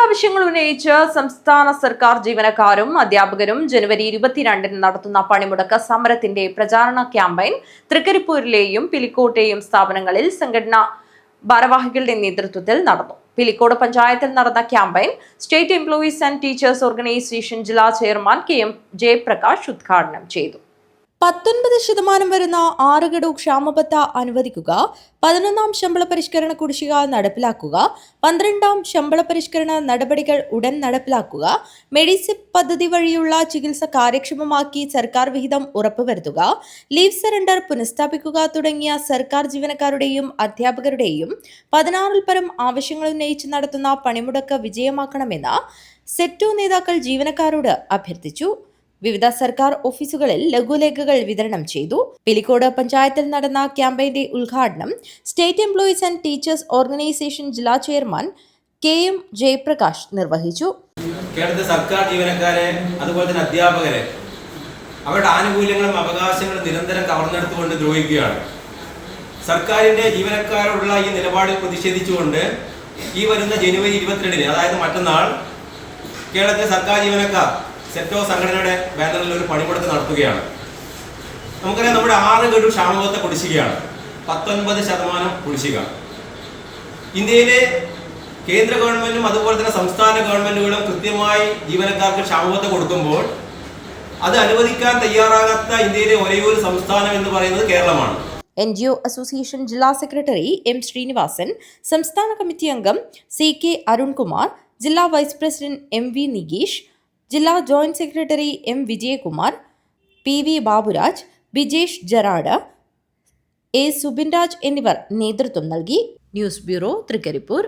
ആവശ്യങ്ങൾ ഉന്നയിച്ച് സംസ്ഥാന സർക്കാർ ജീവനക്കാരും അധ്യാപകരും ജനുവരി ഇരുപത്തിരണ്ടിന് നടത്തുന്ന പണിമുടക്ക സമരത്തിന്റെ പ്രചാരണ ക്യാമ്പയിൻ തൃക്കരിപ്പൂരിലെയും പിലിക്കോട്ടെയും സ്ഥാപനങ്ങളിൽ സംഘടനാ ഭാരവാഹികളുടെ നേതൃത്വത്തിൽ നടന്നു. പിലിക്കോട് പഞ്ചായത്തിൽ നടന്ന campaign state employees and teachers organisation ജില്ലാ ചെയർമാൻ കെ എം ജയപ്രകാശ് ഉദ്ഘാടനം ചെയ്തു. പത്തൊൻപത് ശതമാനം വരുന്ന ആറ് ക്ഷാമബത്ത അനുവദിക്കുക പതിനൊന്നാം ശമ്പള പരിഷ്കരണ കുടിശ്ശിക നടപ്പിലാക്കുക പന്ത്രണ്ടാം ശമ്പള പരിഷ്കരണ നടപടികൾ ഉടൻ നടപ്പിലാക്കുക മെഡിസിപ്പ് പദ്ധതി വഴിയുള്ള ചികിത്സ കാര്യക്ഷമമാക്കി സർക്കാർ വിഹിതം ഉറപ്പുവരുത്തുക ലീവ് സറണ്ടർ പുനഃസ്ഥാപിക്കുക തുടങ്ങിയ സർക്കാർ ജീവനക്കാരുടെയും അധ്യാപകരുടെയും പതിനാറിൽ പരം ആവശ്യങ്ങൾ ഉന്നയിച്ച് നടത്തുന്ന പണിമുടക്ക് വിജയമാക്കണമെന്ന് സെറ്റോ നേതാക്കൾ ജീവനക്കാരോട് അഭ്യർത്ഥിച്ചു. വിവിധ സർക്കാർ ഓഫീസുകളിൽ ലഘുലേഖകൾ വിതരണം ചെയ്തു. പിലിക്കോട് പഞ്ചായത്തിൽ നടന്ന ക്യാമ്പയിന്റെ ഉദ്ഘാടനം state employees and teachers organisation ജില്ലാ ചെയർമാൻ കെ എം ജയപ്രകാശ് നിർവഹിച്ചു. കേരളത്തിലെ സർക്കാർ ജീവനക്കാരെ അതുപോലെ തന്നെ അധ്യാപകരെ അവരുടെ ആനുകൂല്യങ്ങളും അവകാശങ്ങളും നിരന്തരം കവർന്നെടുത്തുകൊണ്ട് ദ്രോഹിക്കുകയാണ്. സർക്കാരിന്റെ ജീവനക്കാരോടുള്ള ഈ നിലപാടിൽ പ്രതിഷേധിച്ചുകൊണ്ട് ഈ വരുന്ന ജനുവരി ഇരുപത്തിരണ്ടിന് അതായത് മറ്റന്നാൾ കേരളത്തിലെ സർക്കാർ ജീവനക്കാർ സെറ്റോ സംഘടനയുടെ ബാനറിൽ ഒരു പണിമുടക്ക് നടത്തുകയാണ്. നമുക്കറിയാം നമ്മുടെ ആറ് ഗഡു ക്ഷാമബത്ത കുടിശ്ശികയാണ്. പത്തൊൻപത് ശതമാനം കുടിശ്ശിക ഇന്ത്യയിലെ കേന്ദ്ര ഗവൺമെന്റും അതുപോലെ തന്നെ സംസ്ഥാന ഗവൺമെന്റുകളും കൃത്യമായി ജീവനക്കാർക്ക് ക്ഷാമബത്ത കൊടുക്കുമ്പോൾ അത് അനുവദിക്കാൻ തയ്യാറാകാത്ത ഇന്ത്യയിലെ ഒരേ ഒരു സംസ്ഥാനം എന്ന് പറയുന്നത് കേരളമാണ്. എൻ ജി ഒ അസോസിയേഷൻ ജില്ലാ സെക്രട്ടറി എം ശ്രീനിവാസൻ സംസ്ഥാന കമ്മിറ്റി അംഗം സി കെ അരുൺകുമാർ ജില്ലാ vice president M V Nikesh ജില്ലാ joint secretary M Vijayakumar P V Baburaj Bijesh Jarad A Subinraj എന്നിവർ നേതൃത്വം നൽകി. News bureau Thrikkaripur.